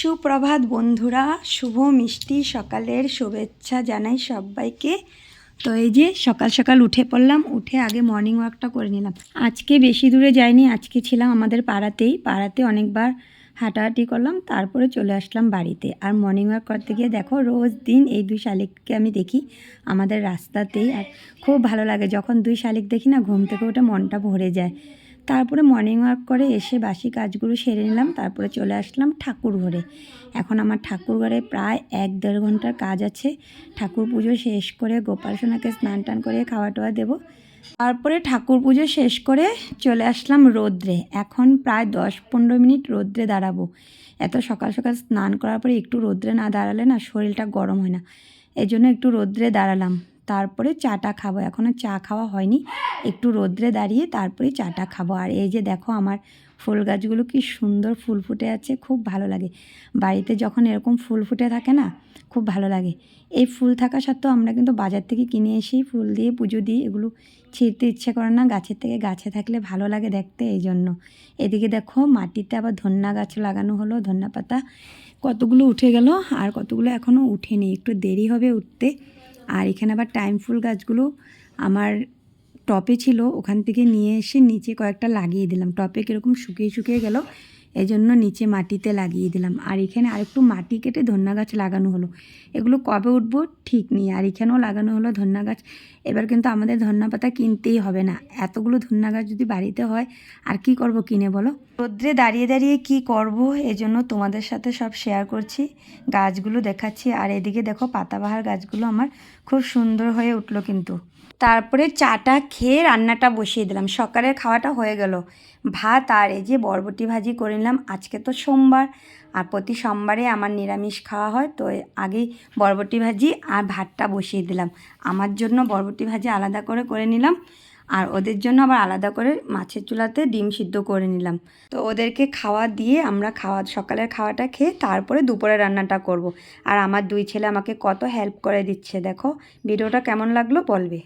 সুপ্রভাত বন্ধুরা, শুভ মিষ্টি সকালের শুভেচ্ছা জানাই সবাইকে। তো এই যে সকাল সকাল উঠে পড়লাম, উঠে আগে মর্নিং ওয়াকটা করে নিলাম। আজকে বেশি দূরে যাইনি, আজকে ছিলাম আমাদের পাড়াতেই। পাড়াতে অনেকবার হাঁটাহাঁটি করলাম, তারপরে চলে আসলাম বাড়িতে। আর মর্নিং ওয়াক করতে গিয়ে দেখো, রোজ দিন এই দুই শালিককে আমি দেখি আমাদের রাস্তাতেই। আর খুব ভালো লাগে, যখন দুই শালিক দেখি না, ঘুম থেকে উঠে মনটা ভরে যায়। তারপরে মর্নিং ওয়াক করে এসে বাসি কাজগুলো সেরে নিলাম, তারপরে চলে আসলাম ঠাকুর ঘরে। এখন আমার ঠাকুর ঘরে প্রায় এক দেড় ঘণ্টার কাজ আছে। ঠাকুর পুজো শেষ করে গোপাল সোনাকে স্নান টান করে খাওয়া টাওয়া দেবো। তারপরে ঠাকুর পুজো শেষ করে চলে আসলাম রোদ্রে। এখন প্রায় দশ পনেরো মিনিট রোদ্রে দাঁড়াবো। এত সকাল সকাল স্নান করার পরে একটু রোদ্রে না দাঁড়ালে না শরীরটা গরম হয় না। এই জন্য একটু রোদ্রে দাঁড়ালাম। তারপরে চাটা খাব। এখনও চা খাওয়া হয়নি। একটু রোদ্রে দাঁড়িয়ে তারপরে চাটা খাব। আর এই যে দেখো আমার ফুল গাছগুলো কি সুন্দর ফুল ফুটে আছে, খুব ভালো লাগে। বাড়িতে যখন এরকম ফুল ফুটে থাকে না, খুব ভালো লাগে। এই ফুল থাকা সত্ত্বেও আমরা কিন্তু বাজার থেকে কিনে এসেই ফুল দিয়ে পুজো দিই এগুলো ছিঁড়তে ইচ্ছে করে না। গাছের থেকে গাছে থাকলে ভালো লাগে দেখতে এই জন্য। এদিকে দেখো মাটিতে আবার ধন্যা গাছ লাগানো হলো, ধন্যা পাতা। কতগুলো উঠে গেল আর কতগুলো এখনও উঠেনি। একটু দেরি হবে উঠতে। আর এখানে আবার টাইম ফুল গাছগুলো আমার টপে ছিল, ওখান থেকে নিয়ে এসে নিচে কয়েকটা লাগিয়ে দিলাম। টপে কীরকম শুকিয়ে শুকিয়ে গেল এই জন্য নিচে মাটিতে লাগিয়ে দিলাম। আর এখানে আরেকটু মাটি কেটে ধন্যা গাছ লাগানো হলো। এগুলো কবে উঠবো ঠিক নেই, আর এখানেও লাগানো হলো ধন্যা গাছ। এবার কিন্তু আমাদের ধন্যা পাতা কিনতেই হবে না। এতগুলো ধন্যা গাছ যদি বাড়িতে হয়, আর কি করব কিনে বলো? রোদ্রে দাঁড়িয়ে দাঁড়িয়ে কি করব, এজন্য তোমাদের সাথে সব শেয়ার করছি। গাছগুলো দেখাচ্ছি, আর এদিকে দেখো পাতাবাহার গাছগুলো আমার খুব সুন্দর হয়ে উঠল কিন্তু। তারপরে চাটা খেয়ে রান্নাটা বসিয়ে দিলাম। সকালের খাওয়াটা হয়ে গেল। ভাত আর এই যে বরবটি ভাজি করে নিলাম। আজকে তো সোমবার, আর প্রতি সোমবারে আমার নিরামিষ খাওয়া হয়, তো আগেই বরবটি ভাজি আর ভাতটা বসিয়ে দিলাম। আমার জন্য বরবটি ভাজি আলাদা করে করে নিলাম। আর ওদের জন্য আবার আলাদা করে মাছের চুলাতে ডিম সিদ্ধ করে নিলাম। তো ওদেরকে খাওয়া দিয়ে আমরা খাওয়া, সকালের খাওয়াটা খেয়ে তারপরে দুপুরে রান্নাটা করব। আর আমার দুই ছেলে আমাকে কত হেল্প করে দিচ্ছে, দেখো। ভিডিওটা কেমন লাগল বলবে?